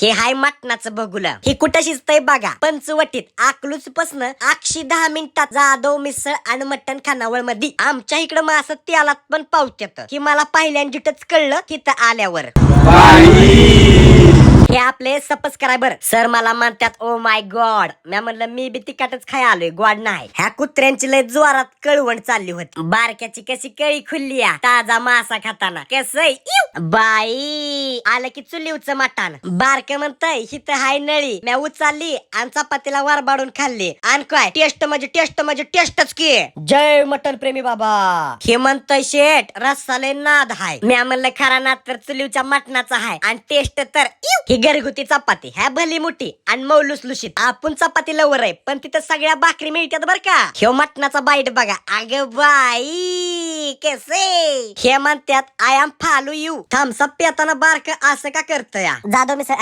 हे हाय मटणाचं बघुलं. हे कुठं शिजतय बघा. पंचवटीत आकलूच पसन आठशे दहा मिनिटात जाधव मिसळ आणि मटण खानावळमध्ये आमच्या इकडं मास त्यालात पण पावत्यात हे मला पहिल्यांदाच कळलं तिथं आल्यावर. हे आपले सबस्क्रायबर सर मला म्हणतात ओ माय गॉड मी म्हणलं मी बी तिकटच खाय आलोय. गॉड नाही. ह्या कुत्र्यांची लय जोरात कळवण चालली होती. बारक्याची कशी कळी खुल्ली या, ताजा मासा खाताना. कसं? बाई आलं की चुलीवचं मटान बारक म्हणतय हिथं हाय नळी. म्या उचलली आणि चपातीला वारबाडून खाल्ली. आणि काय टेस्ट म्हणजे टेस्ट म्हणजे टेस्टच की. जय मटन प्रेमी बाबा. हे म्हणतय शेट रस्सा लय नाद हाय. म्या म्हणलं खरा नाद तर चुलीवच्या मटणाचा हाय. आणि टेस्ट तर. ही घरगुती चपाती. ह्या भली मोठी आणि मौलूस लुशीत आपण चपाती लवर आहे पण तिथं सगळ्या भाकरी मिळतात बर का. ह्यो मटणाचा बाईट बघा. अग बाई. कसे? हे म्हणतात आय एम फालू यू. थम्सअप पेताना बारक असं का करतोय? जाधव मिसळ